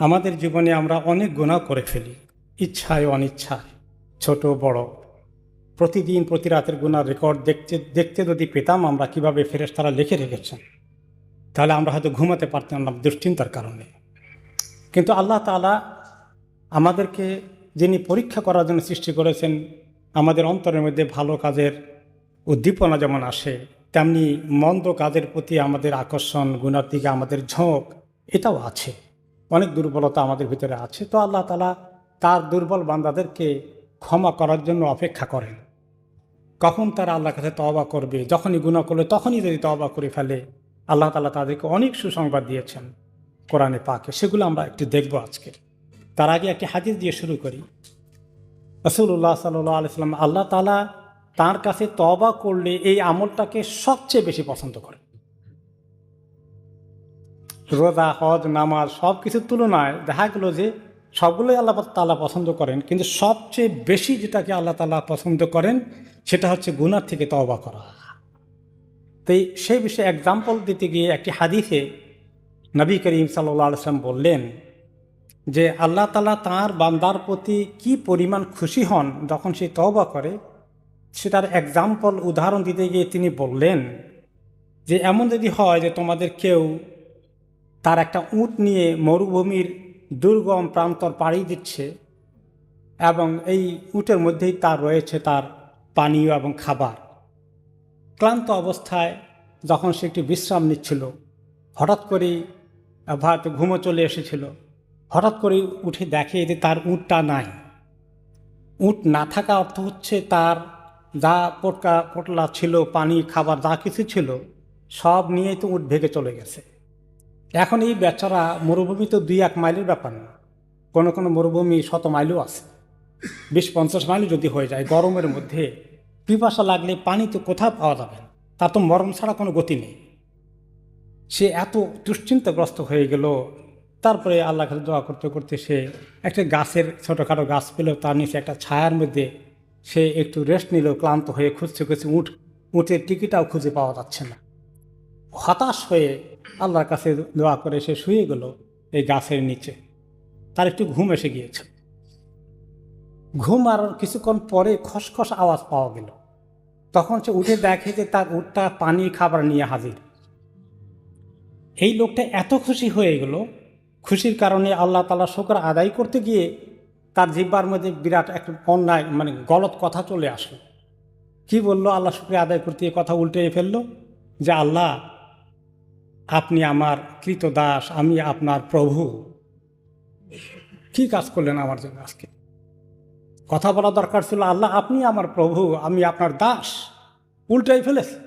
আমাদের জীবনে আমরা অনেক গুণা করে ফেলি। ইচ্ছায় অনিচ্ছায়, ছোট, বড়। প্রতিদিন, প্রতি রাতের গুণার রেকর্ড দেখতে দেখতে যদি পেতাম আমরা কীভাবে ফেরেস তারা লিখে রেখেছেন, তাহলে আমরা হয়তো ঘুমাতে পারতাম না দুশ্চিন্তার কারণে। কিন্তু আল্লাহ তালা আমাদেরকে যিনি পরীক্ষা করার জন্য সৃষ্টি করেছেন, আমাদের অন্তরের মধ্যে ভালো কাজের উদ্দীপনা যেমন আসে, তেমনি মন্দ কাজের প্রতি আমাদের আকর্ষণ, গুণার দিকে আমাদের ঝোঁক, এটাও আছে। অনেক দুর্বলতা আমাদের ভিতরে আছে। তো আল্লাহ তালা তার দুর্বল বান্দাদেরকে ক্ষমা করার জন্য অপেক্ষা করেন। কখন তারা আল্লাহর কাছে তওবা করবে, যখনই গুণা করবে, তখনই যদি তওবা করে ফেলে, আল্লাহ তালা তাদেরকে অনেক সুসংবাদ দিয়েছেন কোরআনে পাকে। সেগুলো আমরা একটু দেখব আজকে। তার আগে একটি হাদিস দিয়ে শুরু করি। রসুল্লাহ সাল্লাহ আলাইসাল্লাম আল্লাহ তালা তার কাছে তবা করলে এই আমলটাকে সবচেয়ে বেশি পছন্দ করে রোজা, হজ, নামাজ সব কিছুর তুলনায় দেখা গেলো যে সবগুলোই আল্লাহ তালা পছন্দ করেন। কিন্তু সবচেয়ে বেশি যেটাকে আল্লাহ তালা পছন্দ করেন, সেটা হচ্ছে গুনার থেকে তওবা করা। তো সেই বিষয়ে এক্সাম্পল দিতে গিয়ে একটি হাদিসে নবী করিম আলসালাম বললেন যে আল্লাহ তালা তাঁর বান্দার প্রতি কি পরিমাণ খুশি হন যখন সে তওবা করে, সেটার এক্সাম্পল উদাহরণ দিতে গিয়ে তিনি বললেন যে এমন যদি হয় যে তোমাদের কেউ তার একটা উট নিয়ে মরুভূমির দুর্গম প্রান্তর পাড়ি দিচ্ছে এবং এই উটের মধ্যেই তার রয়েছে তার পানীয় এবং খাবার। ক্লান্ত অবস্থায় যখন সে একটি বিশ্রাম নিচ্ছিল, হঠাৎ করেই হয়তো ঘুমো চলে এসেছিল। হঠাৎ করে উঠে দেখে যে তার উটটা নাই। উট না থাকা অর্থ হচ্ছে তার যা পটকা পটলা ছিল পানি খাবার, যা কিছু ছিল, সব নিয়েই তো উট ভেঙে চলে গেছে। এখন এই বেচারা মরুভূমি তো দুই এক মাইলের ব্যাপার না। কোনো কোনো মরুভূমি শত মাইলও আছে। বিশ পঞ্চাশ মাইলও যদি হয়ে যায় গরমের মধ্যে পিপাসা লাগলে পানি তো কোথাও পাওয়া যাবে না। তার তো মরম ছাড়া কোনো গতি নেই। সে এত দুশ্চিন্তাগ্রস্ত হয়ে গেল। তারপরে আল্লাহ কাছে দোয়া করতে করতে সে একটা গাছের ছোটোখাটো গাছ পেল। তার নিচে একটা ছায়ার মধ্যে সে একটু রেস্ট নিল, ক্লান্ত হয়ে খুঁজছে খুঁজছে উঠ উঠের টিকিটাও খুঁজে পাওয়া যাচ্ছে না। হতাশ হয়ে আল্লাহর কাছে দোয়া করে সে শুয়ে গেল এই গাছের নিচে। তার একটু ঘুম এসে গিয়েছে। ঘুম আর কিছুক্ষণ পরে খসখস আওয়াজ পাওয়া গেল। তখন সে উঠে দেখে যে তার উঠটা পানি খাবার নিয়ে হাজির। এই লোকটা এত খুশি হয়ে গেল। খুশির কারণে আল্লাহ তালা শোকর আদায় করতে গিয়ে তার জিব্বার মধ্যে বিরাট এক অন্যায় মানে গলত কথা চলে আসলো। কি বলল? আল্লাহ শুক্রিয়া আদায় করতে কথা উল্টে ফেলল যে, আল্লাহ আপনি আমার কৃত দাস আমি আপনার প্রভু। কি কাজ করলেন আমার জন্য আজকে? কথা বলা দরকার ছিল, আল্লাহ আপনি আমার প্রভু, আমি আপনার দাস। উল্টাই ফেলেছে।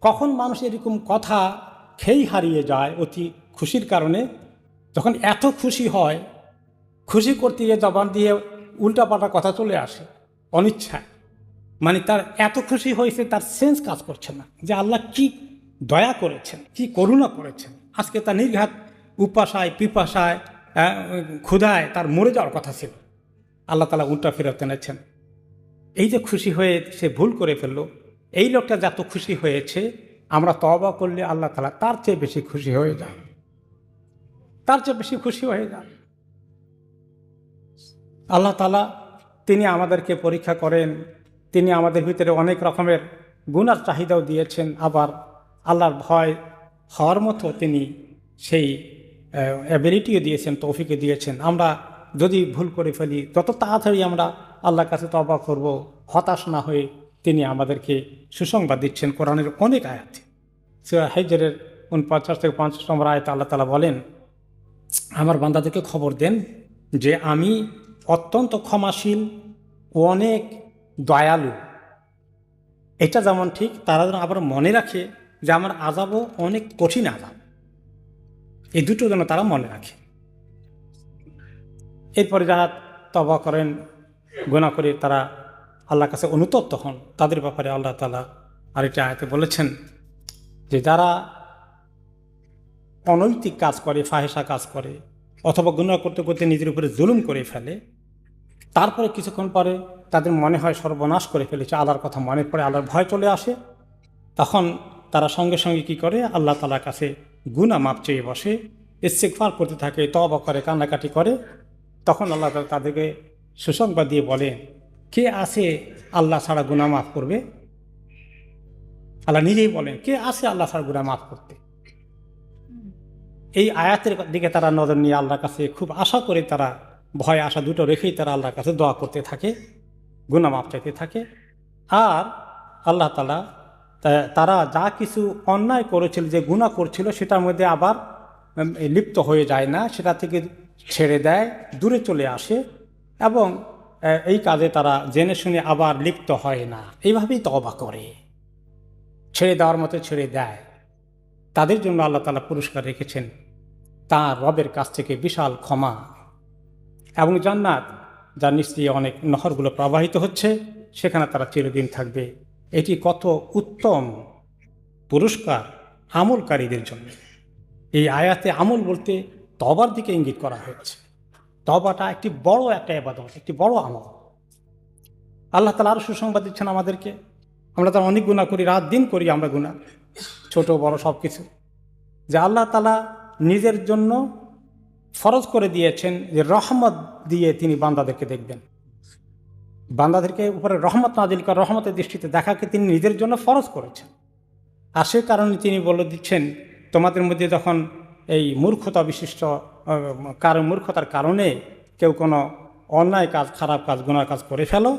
কখন মানুষ এরকম কথা খেই হারিয়ে যায় অতি খুশির কারণে, যখন এত খুশি হয়, খুশি করতে গিয়ে জবান দিয়ে উল্টাপাল্টা কথা চলে আসে, অনিচ্ছায়। মানে তার এত খুশি হয়েছে, তার সেন্স কাজ করছে না। যে আল্লাহ কি দয়া করেছেন, কি করুণা করেছেন। আজকে তার নির্ঘাত উপাসায়, পিপাসায় ক্ষুধায় তার মরে যাওয়ার কথা ছিল। আল্লাহ তালা উল্টা ফেরত এনেছেন। এই যে খুশি হয়ে সে ভুল করে ফেলল, এই লোকটা যত খুশি হয়েছে, আমরা তবা করলে আল্লাহ তালা তার চেয়ে বেশি খুশি হয়ে যান তার চেয়ে বেশি খুশি হয়ে যান আল্লাহ তালা তিনি আমাদেরকে পরীক্ষা করেন, তিনি আমাদের ভিতরে অনেক রকমের গুণার চাহিদাও দিয়েছেন, আবার আল্লাহর ভয় হওয়ার মতো তিনি সেই অ্যাবিলিটিও দিয়েছেন তৌফিকে দিয়েছেন। আমরা যদি ভুল করে ফেলি, যত তাড়াতাড়ি আমরা আল্লাহর কাছে তবা করব, হতাশ না হয়ে তিনি আমাদেরকে সুসংবাদ দিচ্ছেন কোরআনের অনেক আয়াত। হাইজারের উনপঞ্চাশ থেকে পঞ্চাশ নম্বর আয়ত আল্লাহ তালা বলেন, আমার বান্দাদেরকে খবর দেন যে আমি অত্যন্ত ক্ষমাশীল অনেক দয়ালু। এটা যেমন ঠিক, তারা যেন আবার মনে রাখে যে আমার আজাবও অনেক কঠিন আজাব এই দুটো যেন তারা মনে রাখে। এরপরে যারা তবা করেন গোনা করে তারা আল্লাহর কাছে অনুতপ্ত হন, তাদের ব্যাপারে আল্লাহ তালা আরেকটা আয়তে বলেছেন যে, যারা অনৈতিক কাজ করে ফাহেসা কাজ করে, অথবা গুণা করতে করতে নিজের উপরে জুলুম করে ফেলে, তারপরে কিছুক্ষণ পরে তাদের মনে হয় সর্বনাশ করে ফেলেছে, আল্লাহর কথা মনে পড়ে, আল্লাহর ভয় চলে আসে, তখন তারা সঙ্গে সঙ্গে কি করে? আল্লাহ তালার কাছে গুণা মাপ চেয়ে বসে ইস্তেকফার করতে থাকে তব করে, কান্নাকাটি করে। তখন আল্লাহ তালা তাদেরকে সুসংবাদ দিয়ে বলেন, কে আছে আল্লাহ ছাড়া গুনাহ মাফ করবে? আল্লাহ নিজেই বলেন, কে আছে আল্লাহ ছাড়া গুনাহ মাফ করতে? এই আয়াতের দিকে তারা নজর নিয়ে আল্লাহর কাছে খুব আশা করে তারা, ভয়, আশা দুটো রেখেই তারা আল্লাহর কাছে দোয়া করতে থাকে, গুনাহ মাফ চাইতে থাকে। আর আল্লাহ তালা তারা যা কিছু অন্যায় করেছিল, যে গুনাহ করছিল, সেটার মধ্যে আবার লিপ্ত হয়ে যায় না, সেটা থেকে ছেড়ে দেয়, দূরে চলে আসে এবং এই কাজে তারা জেনে শুনে আবার লিপ্ত হয় না। এইভাবেই তবা করে। ছেড়ে দেওয়ার মতো ছেড়ে দেয়। তাদের জন্য আল্লাহ তালা পুরস্কার রেখেছেন তার রবের কাছ থেকে বিশাল ক্ষমা। এবং জান্নাত যার নিশ্চয়ই অনেক নহরগুলো প্রবাহিত হচ্ছে, সেখানে তারা চিরদিন থাকবে। এটি কত উত্তম পুরস্কার আমলকারীদের জন্য। এই আয়াতে আমল বলতে তবার দিকে ইঙ্গিত করা হয়েছে। তবাটা একটি বড় একটা এবাদত একটি বড় আমল। আল্লাহ তালা আরও সুসংবাদ দিচ্ছেন আমাদেরকে। আমরা তো অনেক গুণা করি, রাত দিন করি আমরা গুণা ছোট, বড় সব কিছু যে আল্লাহ তালা নিজের জন্য ফরজ করে দিয়েছেন যে রহমত দিয়ে তিনি বান্দাদেরকে দেখবেন। বান্দাদেরকে উপরে রহমত নাজিল করা, রহমতের দৃষ্টিতে দেখাকে তিনি নিজের জন্য ফরজ করেছেন। আর সে কারণে তিনি বলে দিচ্ছেন, তোমাদের মধ্যে যখন এই মূর্খতা বিশিষ্ট কারণ মূর্খতার কারণে কেউ কোনো অন্যায় কাজ, খারাপ কাজ গুণার কাজ করে ফেলো,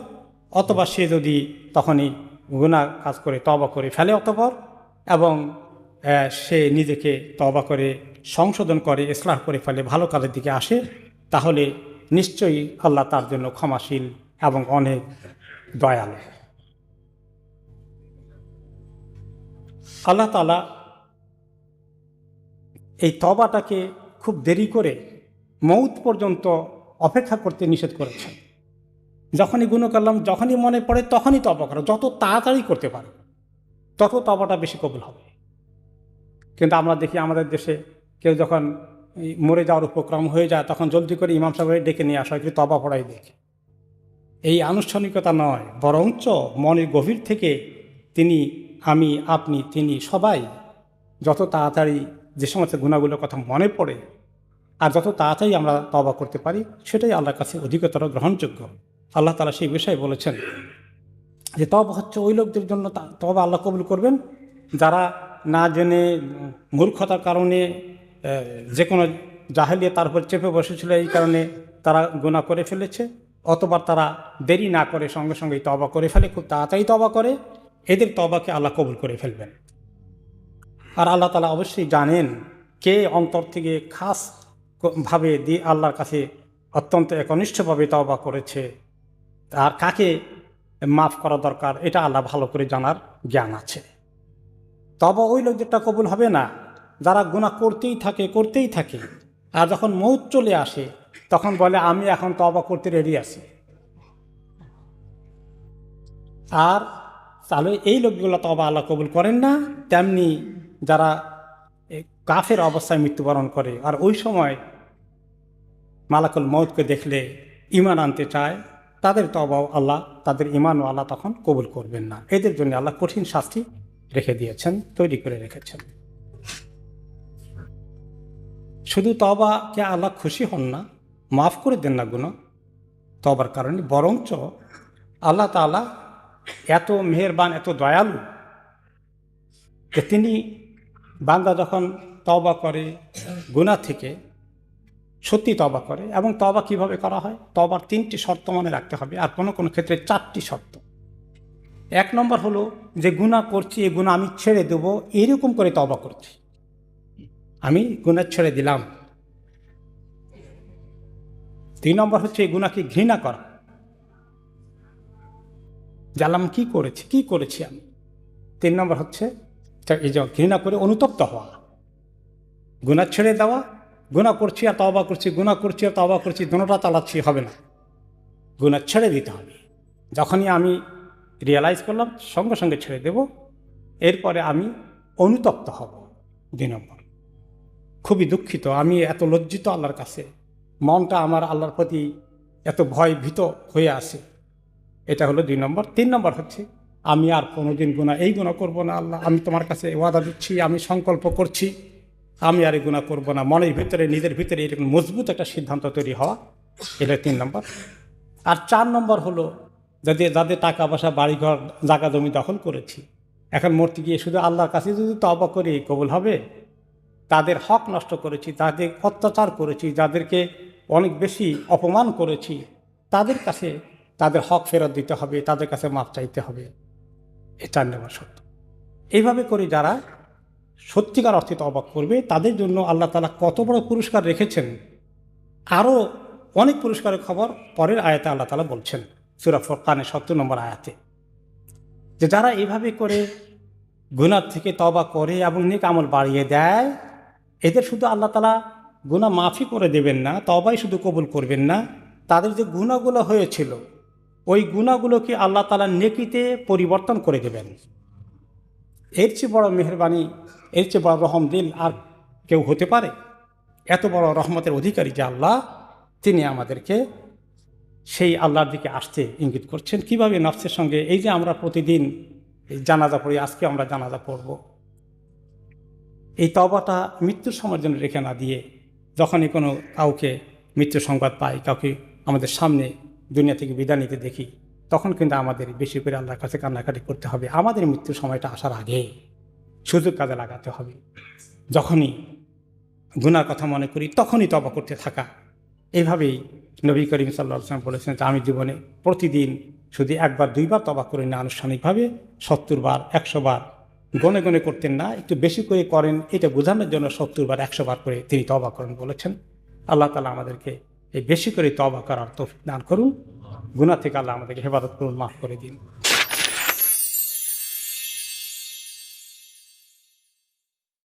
অথবা সে যদি তখনই গুনাহ কাজ করে তবা করে ফেলে অতপর, এবং সে নিজেকে তবা করে সংশোধন করে, ইসলাহ করে ফেলে, ভালো কাজের দিকে আসে, তাহলে নিশ্চয়ই আল্লাহ তার জন্য ক্ষমাশীল এবং অনেক দয়ালু। আল্লাহ তালা এই তবাটাকে খুব দেরি করে মৌত পর্যন্ত অপেক্ষা করতে নিষেধ করেছেন। যখনই গুণ করলাম, যখনই মনে পড়ে তখনই তবা করো, যত তাড়াতাড়ি করতে পারো, তত তবাটা বেশি কবুল হবে। কিন্তু আমরা দেখি আমাদের দেশে কেউ যখন মরে যাওয়ার উপক্রম হয়ে যায়, তখন জলদি করে ইমাম সাহেবের ডেকে নিয়ে আসা হয় তবা পড়াই দেখে। এই আনুষ্ঠানিকতা নয়, বরঞ্চ মনের গভীর থেকে তিনি, আমি, আপনি, তিনি সবাই যত তাড়াতাড়ি যে সমস্ত গুণাগুলোর কথা মনে পড়ে আর যত তাড়াতাড়ি আমরা তবা করতে পারি, সেটাই আল্লাহর কাছে অধিকতর গ্রহণযোগ্য। আল্লাহ তালা সেই বিষয়ে বলেছেন যে তবা হচ্ছে ওই লোকদের জন্য তবা আল্লাহ কবুল করবেন যারা না জেনে মূর্খতার কারণে যে কোনো জাহেলিয়ে তার উপর চেপে বসেছিল এই কারণে তারা গুণা করে ফেলেছে। অথবা তারা দেরি না করে সঙ্গে সঙ্গেই তবা করে ফেলে, খুব তাড়াতাড়ি তবা করে। এদের তবাকে আল্লাহ কবুল করে ফেলবেন। আর আল্লাহ তালা অবশ্যই জানেন কে অন্তর থেকে খাস ভাবে দিয়ে আল্লাহর কাছে অত্যন্ত একনিষ্ঠভাবে তবা করেছে আর কাকে মাফ করা দরকার, এটা আল্লাহ ভালো করে জানার জ্ঞান আছে। তবা ওই লোকদেরটা কবুল হবে না। যারা গুণা করতেই থাকে করতেই থাকে। আর যখন মৌত চলে আসে, তখন বলে, আমি এখন তবা করতে রেডি আছি। আর তাহলে এই লোকগুলো তবা আল্লাহ কবুল করেন না, তেমনি যারা কাফের অবস্থায় মৃত্যুবরণ করে, আর ওই সময় মালাকুল মৌতকে দেখলে ইমান আনতে চায়, তাদের তবাও আল্লাহ, তাদের ইমানও আল্লাহ তখন কবুল করবেন না। এদের জন্য আল্লাহ কঠিন শাস্তি রেখে দিয়েছেন, তৈরি করে রেখেছেন। শুধু তবাকে আল্লাহ খুশি হন না, মাফ করে দেন না গুণ তবার কারণে বরঞ্চ আল্লাহ তাআলা এত মেহেরবান, এত দয়ালু যে তিনি বান্দা যখন তবা করে গুণা থেকে সত্যি তবা করে, এবং তবা কীভাবে করা হয়? তবার তিনটি শর্ত মনে রাখতে হবে, আর কোনো কোনো ক্ষেত্রে চারটি শর্ত। এক নম্বর হলো যে গুণা করছি, এই গুণা আমি ছেড়ে দেবো, এরকম করে তবা করছি। আমি গুণা ছেড়ে দিলাম। তিন নম্বর হচ্ছে এই গুণাকে ঘৃণা করা। জানলাম কি করেছি? কি করেছি আমি? তিন নম্বর হচ্ছে এই যে ঘৃণা করে অনুতপ্ত হওয়া। গুণা ছেড়ে দেওয়া, গুণা করছি আর তবা করছি, গুণা করছি আর তবা করছি, দুটোটা চালাচ্ছি হবে না। গুণা ছেড়ে দিতে হবে। যখনই আমি রিয়েলাইজ করলাম, সঙ্গে সঙ্গে ছেড়ে দেব, এরপরে আমি অনুতপ্ত হব। দুই নম্বর। খুবই দুঃখিত, আমি এত লজ্জিত আল্লাহর কাছে। মনটা আমার আল্লাহর প্রতি এত ভয় ভীত হয়ে আছে। এটা হলো দুই নম্বর। তিন নম্বর হচ্ছে, আমি আর কোনোদিন গুণা এই গুণা করব না আল্লাহ, আমি তোমার কাছে ওয়াদা দিচ্ছি, আমি সংকল্প করছি, আমি আর এই গুণা করব না। মনের ভিতরে, নিজের ভিতরে এরকম মজবুত একটা সিদ্ধান্ত তৈরি হওয়া, এটা তিন নম্বর। আর চার নম্বর হলো, যাদের যাদের টাকা পয়সা, বাড়িঘর, জায়গা, জমি দখল করেছি, এখন মূর্তি গিয়ে শুধু আল্লাহর কাছে যদি তবা করি, কবুল হবে? তাদের হক নষ্ট করেছি, তাদের অত্যাচার করেছি, যাদেরকে অনেক বেশি অপমান করেছি, তাদের কাছে তাদের হক ফেরত দিতে হবে, তাদের কাছে মাপ চাইতে হবে। এ চার নম্বর সত্য। এইভাবে করে যারা সত্যিকার অর্থে অবাক করবে, তাদের জন্য আল্লাহ তালা কত বড় পুরস্কার রেখেছেন, আরও অনেক পুরস্কারের খবর পরের আয়াতে আল্লাহ তালা বলছেন, সুরা ফরকানের সত্তর নম্বর আয়াতে। যে যারা এইভাবে করে গুনার থেকে তবা করে এবং নেক আমল বাড়িয়ে দেয় এদের শুধু আল্লাহ তালা গুণা মাফি করে দেবেন না তবাই শুধু কবুল করবেন না, তাদের যে গুণাগুলো হয়েছিল, ওই গুণাগুলোকে আল্লাহ তালা নেকিতে পরিবর্তন করে দেবেন। এর চেয়ে বড় মেহরবানি, এর চেয়ে বড় রহম দিল আর কেউ হতে পারে। এত বড় রহমতের অধিকারী যে আল্লাহ, তিনি আমাদেরকে সেই আল্লাহর দিকে আসতে ইঙ্গিত করছেন। কীভাবে নফসের সঙ্গে, এই যে আমরা প্রতিদিন জানাজা পড়ি, আজকে আমরা জানাজা পড়ব। এই তবাটা মৃত্যুর সময়ের জন্য রেখে না দিয়ে যখনই কোনো কাউকে মৃত্যুর সংবাদ পাই, কাউকে আমাদের সামনে দুনিয়া থেকে বিদায় নিতে দেখি, তখন কিন্তু আমাদের বেশি করে আল্লাহর কাছে কান্নাকাটি করতে হবে। আমাদের মৃত্যুর সময়টা আসার আগে সুযোগ কাজে লাগাতে হবে। যখনই গুনার কথা মনে করি, তখনই তবা করতে থাকা। এইভাবেই নবী করিম সাল্লাহ সাল্লাম বলেছেন যে, আমি জীবনে প্রতিদিন শুধু একবার, দুইবার তবা করি না, আনুষ্ঠানিকভাবে সত্তর বার, একশো বার গনে গনে করতেন না, একটু বেশি করে করেন, এটা বোঝানোর জন্য সত্তর বার, একশো বার করে তিনি তবা করেন বলেছেন। আল্লাহ তালা আমাদেরকে এই বেশি করে তবা করার তৌফিক দান করুন। গুণা থেকে আল্লাহ আমাদেরকে হেফাজত করুন, মাফ করে দিন।